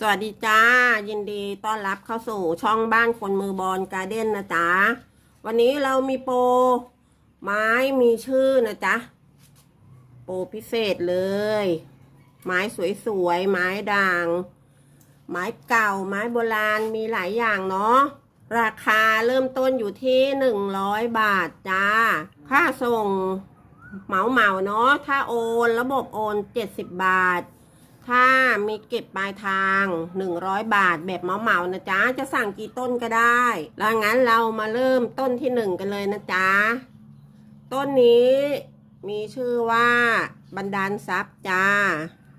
สวัสดีจ้า ยินดีต้อนรับเข้าสู่ช่องบ้านคนมือบอลการ์เด้นนะจ๊ะ วันนี้เรามีโปรไม้มีชื่อนะจ๊ะ โปรพิเศษเลย ไม้สวยๆ ไม้ด่าง ไม้เก่าไม้โบราณมีหลายอย่างเนาะราคาเริ่มต้นอยู่ที่หนึ่งร้อยบาทจ้า ค่าส่งเหมาเหมาเนาะถ้าโอนระบบโอนเจ็ดสิบบาท ถ้ามีเก็บปลายทาง 100 บาทแบบเหมาๆนะจ๊ะ จะสั่งกี่ต้นก็ได้ แล้วงั้นเรามาเริ่มต้นที่หนึ่งกันเลยนะจ๊ะ ต้นนี้มีชื่อว่าบันดาลทรัพย์จ้า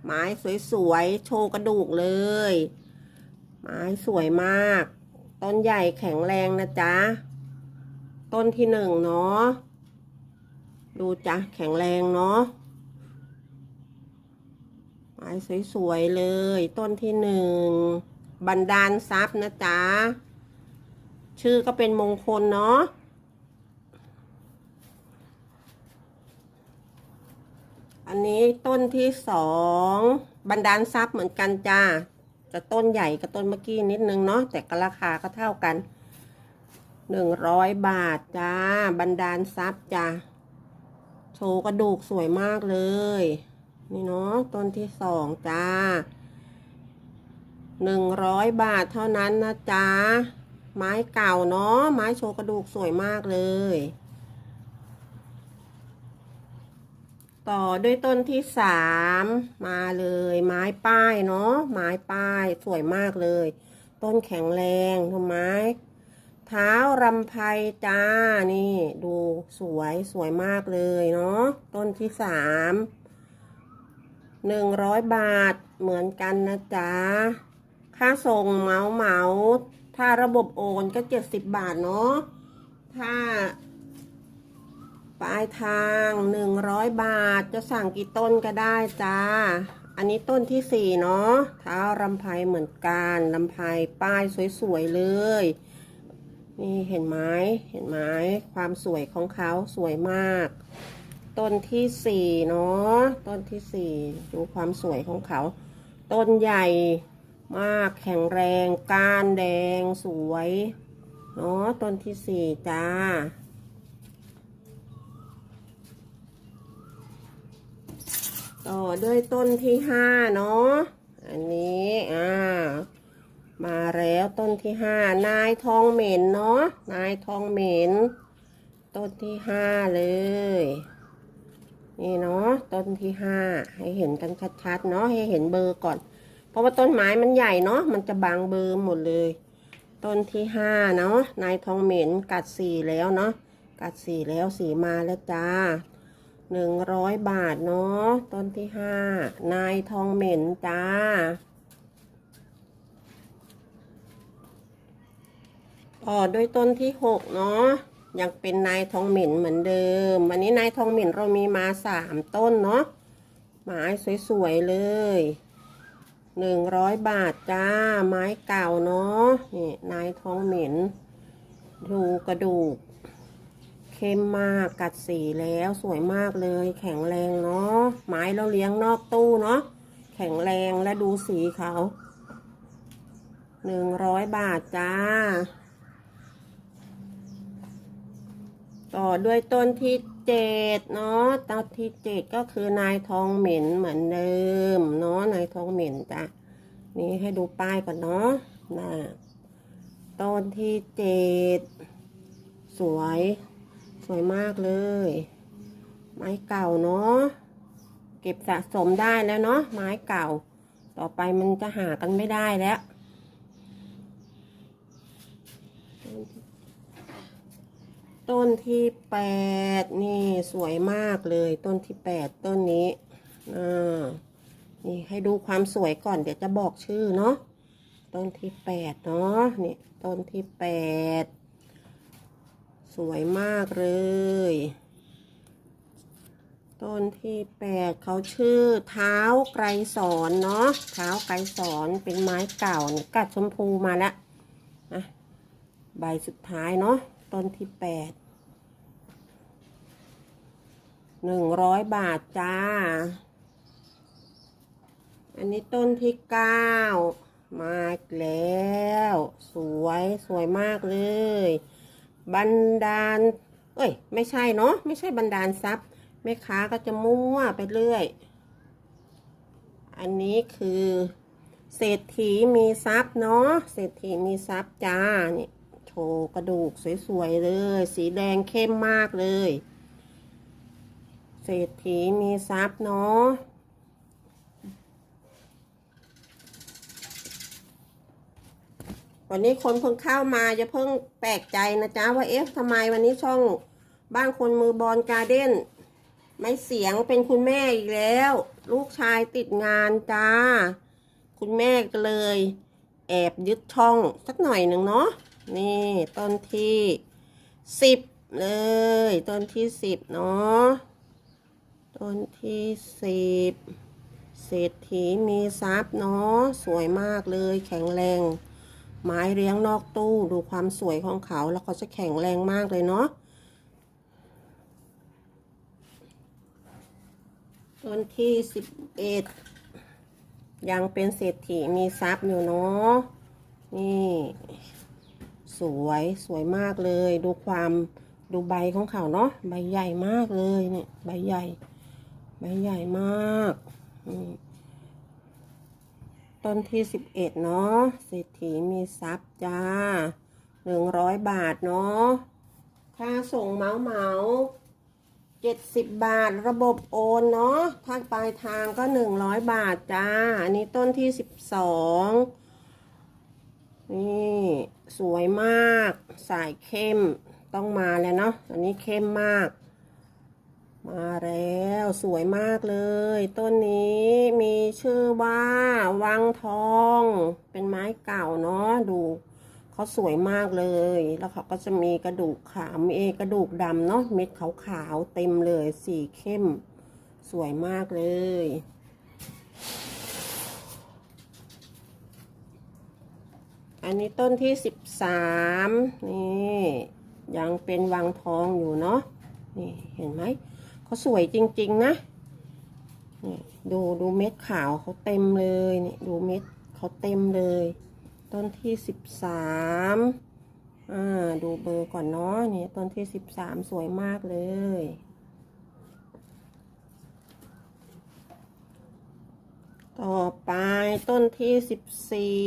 ไม้สวยๆ โชว์กระดูกเลย ไม้สวยมาก ต้นใหญ่แข็งแรงนะจ๊ะ ต้นที่หนึ่งเนาะ ดูจ้ะแข็งแรงเนาะ ไม้สวยๆเลย ต้นที่หนึ่งบันดาลทรัพย์นะจ๊ะ ชื่อก็เป็นมงคลเนาะอันนี้ต้นที่สองบันดาลทรัพย์เหมือนกันจ้าจะต้นใหญ่กับต้นเมื่อกี้นิดนึงเนาะแต่ก็ราคาก็เท่ากันหนึ่งร้อยบาทจ้า บันดาลทรัพย์จ้าโชว์กระดูกสวยมากเลย นี่เนาะต้นที่สองจ้าหนึ่งร้อยบาทเท่านั้นนะจ๊ะ ไม้เก่าเนาะไม้โชว์กระดูกสวยมากเลย ต่อด้วยต้นที่สามมาเลย ไม้ป้ายเนาะไม้ป้ายสวยมากเลย ต้นแข็งแรงทำไมเท้ารำไพจ้านี่ ดูสวยสวยมากเลยเนาะต้นที่สาม หนึ่งร้อยบาทเหมือนกันนะจ๊ะ ค่าส่งเหมาเหมาถ้าระบบโอนก็เจ็ดสิบบาทเนาะ ถ้า ปลายทางหนึ่งร้อยบาทจะสั่งกี่ต้นก็ได้จ้า อันนี้ต้นที่สี่เนาะเท้ารำไพเหมือนกันลำไพป้ายสวยๆเลย นี่เห็นไหมเห็นไหมความสวยของเขาสวยมาก ต้นที่สี่เนาะต้นที่สี่ดูความสวยของเขา ต้นใหญ่มากแข็งแรงก้านแดงสวยเนาะต้นที่สี่จ้า ต่อด้วยต้นที่ห้าเนาะอันนี้อ่ามาแล้วต้นที่ห้านายทองเหม็นเนาะนายทองเหม็น ต้นที่ห้าเลย นี่เนาะต้นที่ห้าให้เห็นกันชัดๆเนาะให้เห็นเบอร์ก่อน เพราะว่าต้นไม้มันใหญ่เนาะมันจะบังเบอร์หมดเลย ต้นที่ห้าเนาะนายทองเหม็นกัดสีแล้วเนาะกัดสีแล้วสีมาแล้วจ้าหนึ่งร้อยบาทเนาะต้นที่ห้านายทองเหม็นจ้าต่อด้วยต้นที่หกเนาะ ยังเป็นนายทองหม็นเหมือนเดิม วันนี้นายทองหม็นเรามีมาสามต้นเนาะไม้สวยๆเลยหนึ่งร้อยบาทจ้า ไม้เก่าเนาะนี่นายทองหม็นดูกระดูก เข้มมากกัดสีแล้วสวยมากเลย แข็งแรงเนาะไม้เราเลี้ยงนอกตู้เนาะแข็งแรงและดูสีเขาหนึ่งร้อยบาทจ้า ต่อด้วยต้นที่เจ็ดเนาะต้นที่เจ็ดก็คือนายทองเหม็นเหมือนเดิมเนาะนายทองเหม็นจ้ะนี่ให้ดูป้ายก่อนเนาะน่ะต้นที่เจ็ดสวย สวยมากเลย ไม้เก่าเนาะเก็บสะสมได้แล้วเนาะไม้เก่า ต่อไปมันจะหากันไม่ได้แล้ว ต้นที่แปดนี่สวยมากเลยต้นที่แปดต้นนี้อ่านี่ให้ดูความสวยก่อนเดี๋ยวจะบอกชื่อเนาะต้นที่แปดเนาะนี่ต้นที่แปดสวยมากเลย ต้นที่แปดเขาชื่อเท้าไกรสอนเนาะเท้าไกรสอนเป็นไม้เก่าเนี่ยกัดชมพูมาแล้วนะใบสุดท้ายเนาะ ต้นที่แปดหนึ่งร้อยบาทจ้า อันนี้ต้นที่เก้ามาอีกแล้ว สวยสวยมากเลย บันดาล เอ้ย ไม่ใช่เนาะไม่ใช่บันดาลทรัพย์แม่ค้าก็จะมั่วไปเรื่อย อันนี้คือ เศรษฐีมีทรัพย์เนาะเศรษฐีมีทรัพย์จ้านี่ โกระดูกสวยๆเลย สีแดงเข้มมากเลย เศรษฐีมีทรัพย์เนาะวันนี้คนเพิ่งเข้ามาจะเพิ่งแปลกใจนะจ๊ะว่าเอ๊ะทำไมวันนี้ช่องบ้านคนมือบอลการ์เด้น ไม่เสียงเป็นคุณแม่อีกแล้ว ลูกชายติดงานจ้า คุณแม่ก็เลย แอบยึดช่องสักหน่อยหนึ่งเนาะ นี่ต้นที่สิบเลย ต้นที่สิบเนาะต้นที่สิบเศรษฐีมีทรัพย์เนาะสวยมากเลยแข็งแรง ไม้เลี้ยงนอกตู้ดูความสวยของเขาแล้วเขาจะแข็งแรงมากเลยเนาะต้นที่สิบเอ็ดยังเป็นเศรษฐีมีทรัพย์อยู่เนาะนี่ สวยสวยมากเลย ดูความดูใบของเขาเนาะใบใหญ่มากเลยเนี่ยใบใหญ่ ใบใหญ่มากต้นที่สิบเอ็ดเนาะเศรษฐีมีทรัพย์จ้าหนึ่งร้อยบาทเนาะค่าส่งเหมาเหมาเจ็ดสิบบาทระบบโอนเนาะทางปลายทางก็หนึ่งร้อยบาทจ้า อันนี้ต้นที่สิบสอง นี่สวยมาก สายเข้มต้องมาแล้วเนาะอันนี้เข้มมาก มาแล้วสวยมากเลย ต้นนี้มีชื่อว่าวังทอง เป็นไม้เก่าเนาะดูเขาสวยมากเลย แล้วเขาก็จะมีกระดูกขาวมีกระดูกดำเนาะเม็ดขาวๆเต็มเลยสีเข้ม สวยมากเลย อันนี้ต้นที่สิบสามนี่ยังเป็นวังทองอยู่เนาะนี่เห็นไหมเขาสวยจริง ๆ นะนี่ดูดูเม็ดขาวเขาเต็มเลยนี่ดูเม็ดเขาเต็มเลย ต้นที่สิบสามอ่าดูเบอร์ก่อนเนาะนี่ต้นที่สิบสามสวยมากเลย ต่อไปต้นที่สิบสี่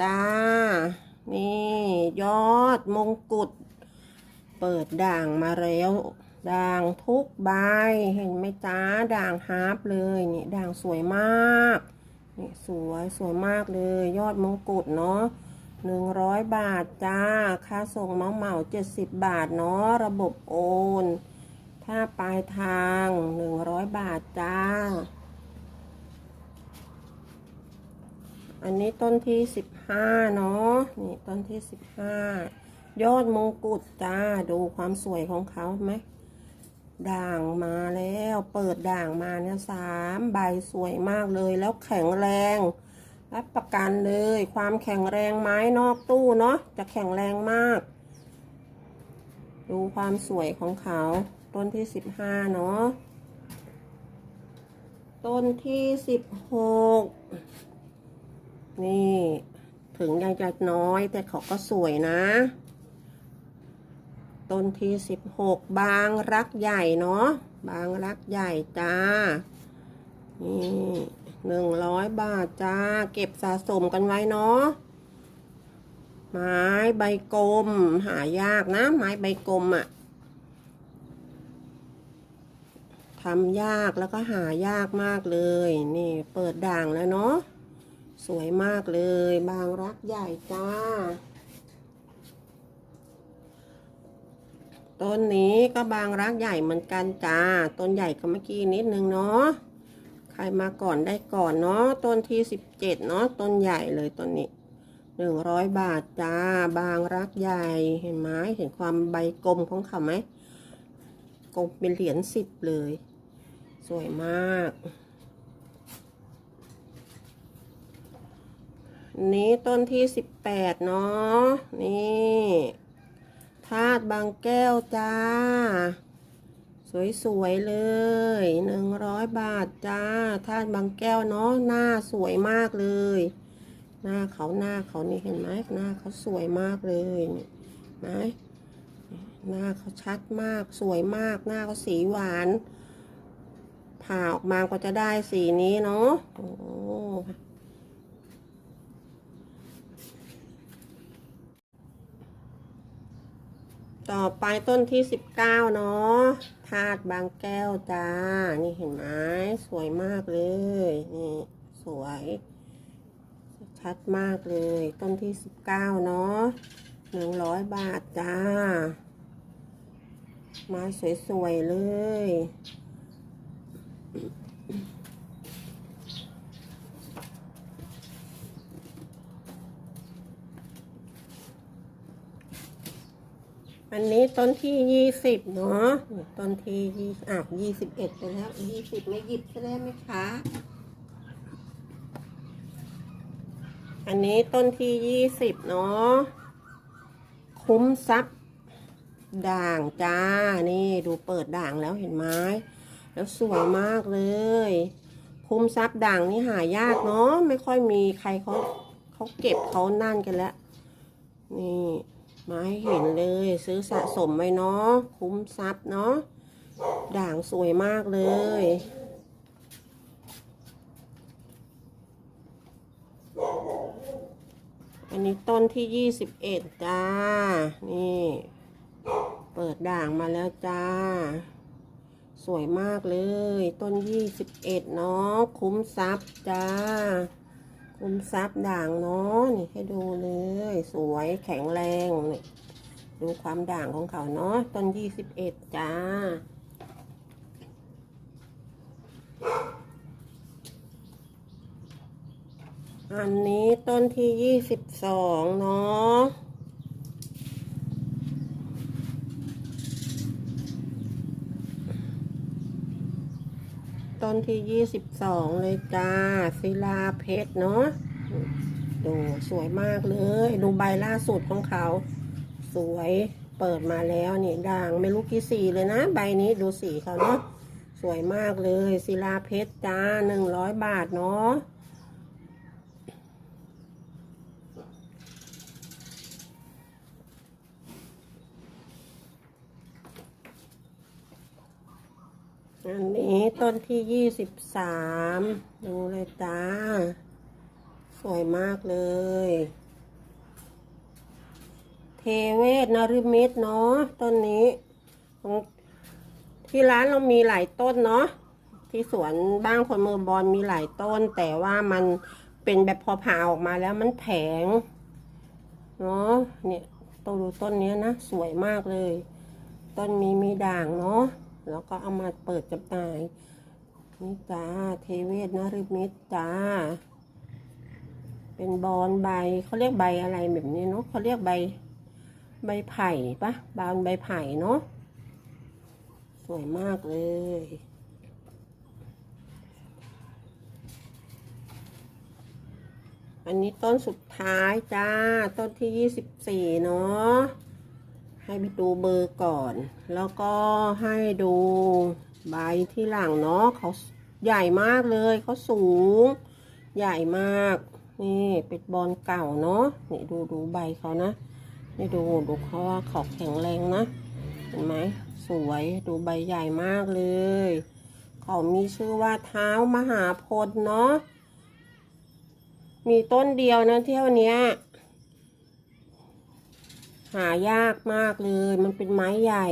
จ้า นี่ยอดมงกุฎ เปิดด่างมาแล้ว ด่างทุกใบ เห็นไหมจ้า ด่างฮาร์ปเลยนี่ด่างสวยมาก นี่สวยสวยมากเลย ยอดมงกุฎเนาะหนึ่งร้อยบาทจ้า ค่าส่งเมาเหมาเจ็ดสิบบาทเนาะ ระบบโอน ถ้าปลายทางหนึ่งร้อยบาทจ้า อันนี้ต้นที่สิบห้าเนาะนี่ต้นที่สิบห้ายอดมงกุฎจ้าดูความสวยของเขาไหมด่างมาแล้วเปิดด่างมาเนี่ยสามใบสวยมากเลย แล้วแข็งแรงรับประกันเลย ความแข็งแรงไม้นอกตู้เนาะจะแข็งแรงมาก ดูความสวยของเขา ต้นที่สิบห้าเนาะต้นที่สิบหก นี่ ถึงยังจะน้อยแต่เขาก็สวยนะ ต้นที่สิบหกบางรักใหญ่เนาะบางรักใหญ่จ้า นี่หนึ่งร้อยบาทจ้า เก็บสะสมกันไว้เนาะไม้ใบกลม หายากนะ ไม้ใบกลมอะ่ะทำยากแล้วก็หายากมากเลย นี่เปิดด่างแล้วเนาะ สวยมากเลย บางรักใหญ่จ้า ต้นนี้ก็บางรักใหญ่เหมือนกันจ้า ต้นใหญ่ก็เมื่อกี้นิดนึงเนาะ ใครมาก่อนได้ก่อนเนาะ ต้นที่สิบเจ็ดเนาะ ต้นใหญ่เลยต้นนี้หนึ่งร้อยบาทจ้า บางรักใหญ่ เห็นไหมเห็นความใบกลมของเขาไหมกลมเป็นเหรียญสิบเลย สวยมาก นี้ต้นที่สิบแปดเนาะนี่ธาตุบางแก้วจ้า สวยๆเลยหนึ่งร้อยบาทจ้าธาตุบางแก้วเนาะหน้าสวยมากเลย หน้าเขาหน้าเขานี่เห็นไหมหน้าเขาสวยมากเลยนี่เห็นไหมหน้าเขาชัดมากสวยมากหน้าเขาสีหวานผ่าออกมาก็จะได้สีนี้เนาะโอ้ ต่อไปต้นที่สิบเก้าเนาะธาตุบางแก้วจ้า นี่เห็นไหมสวยมากเลย นี่ สวย ชัดมากเลย ต้นที่สิบเก้าเนาะหนึ่งร้อยบาทจ้าไม้สวยๆเลย อันนี้ต้นที่ยี่สิบเนาะต้นที่ยี่อะยี่สิบเอ็ดไปแล้วยี่สิบไม่หยิบใช่ไหมคะ อันนี้ต้นที่ยี่สิบเนาะคุ้มทรัพย์ด่างจ้า นี่ดูเปิดด่างแล้วเห็นไหมแล้วสวยมากเลยคุ้มทรัพย์ด่างนี่หายากเนาะไม่ค่อยมีใครเขาเขาเก็บเขานั่นกันแล้วนี่ มาให้เห็นเลย ซื้อสะสมไว้เนาะคุ้มทรัพย์เนาะด่างสวยมากเลย อันนี้ต้นที่ยี่สิบเอ็ดจ้า นี่ เปิดด่างมาแล้วจ้า สวยมากเลย ต้นยี่สิบเอ็ดเนาะคุ้มทรัพย์จ้า คุมซับด่างเนาะนี่ให้ดูเลย สวยแข็งแรงนี่ดูความด่างของเขาเนาะต้นยี่สิบเอ็ดจ้า อันนี้ต้นที่ยี่สิบสองเนาะ ต้นที่ยี่สิบสองเลยจ้าศิลาเพชรเนาะดูสวยมากเลย ดูใบล่าสุดของเขา สวยเปิดมาแล้วนี่ด่างไม่รู้กี่สีเลยนะ ใบนี้ดูสีเขาเนาะสวยมากเลยศิลาเพชรจ้าหนึ่งร้อยบาทเนาะ อันนี้ต้นที่ยี่สิบสามดูเลยจ้า สวยมากเลย เทเวศนริมิตเนาะต้นนี้ของที่ร้านเรามีหลายต้นเนาะที่สวนบ้างคนเมืองบอลมีหลายต้น แต่ว่ามันเป็นแบบพอผ่าออกมาแล้วมันแผงเนาะเนี่ยต้นดูต้นนี้นะ สวยมากเลย ต้นมีมีด่างเนาะ แล้วก็เอามาเปิดจำหน่ายนี่จ้าเทเวศนริมิตจ้า เป็นบอนใบเขาเรียกใบอะไรแบบนี้เนาะเขาเรียกใบใบไผ่ปะบานใบไผ่เนาะสวยมากเลยอันนี้ต้นสุดท้ายจ้า ต้นที่ยี่สิบสี่เนาะ ให้ไปดูเบอร์ก่อน แล้วก็ให้ดูใบที่หลังเนาะเขาใหญ่มากเลยเขาสูง ใหญ่มาก นี่เป็นบอลเก่าเนาะนี่ดูดูใบเขานะนี่ดูดูเขาว่าเขาแข็งแรงนะเห็นไหมสวยดูใบใหญ่มากเลย เขามีชื่อว่าเท้ามหาพลเนาะมีต้นเดียวนะเที่ยวเนี้ย หายากมากเลย มันเป็นไม้ใหญ่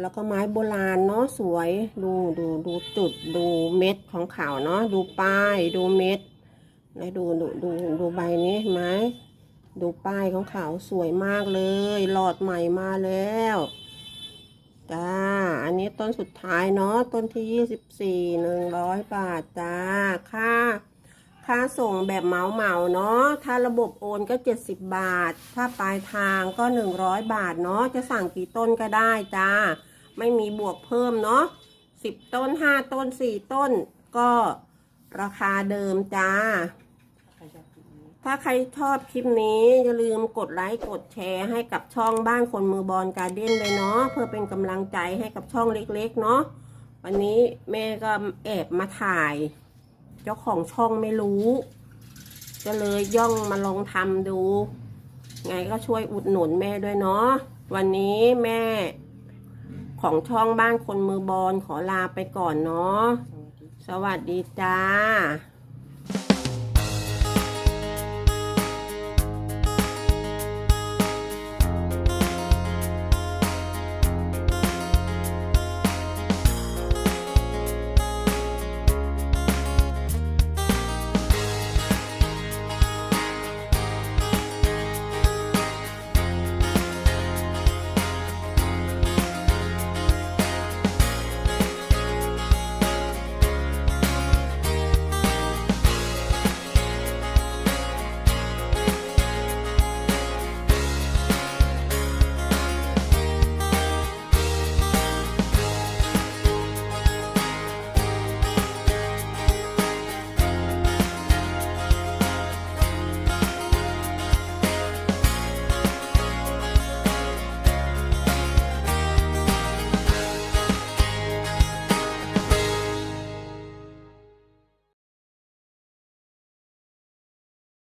แล้วก็ไม้โบราณเนาะสวย ดูดูดูจุดดูเม็ดของเขาเนาะดูป้ายดูเม็ด แล้วดูดูดูดูใบนี้เห็นไหมดูป้ายของเขาสวยมากเลย หลอดใหม่มาแล้วจ้า อันนี้ต้นสุดท้ายเนาะ ต้นที่ยี่สิบสี่หนึ่งร้อยบาทจ้า ค่า ค่าส่งแบบเหมาเหมาเนาะ ถ้าระบบโอนก็ 70 บาท ถ้าปลายทางก็ 100 บาทเนาะ จะสั่งกี่ต้นก็ได้จ้า ไม่มีบวกเพิ่มเนาะ10 ต้น 5 ต้น 4 ต้น ก็ราคาเดิมจ้า ถ้าใครชอบคลิปนี้ อย่าลืมกดไลค์กดแชร์ให้กับช่องบ้านคนมือบอลการเด้นเลยเนาะ เพื่อเป็นกำลังใจให้กับช่องเล็กๆเนาะ วันนี้แม่ก็แอบมาถ่าย เจ้าของช่องไม่รู้ ก็เลยย่องมาลองทำดู ไงก็ช่วยอุดหนุนแม่ด้วยเนาะวันนี้แม่ ของช่องบ้านคนมือบอลขอลาไปก่อนเนาะสวัสดีจ้า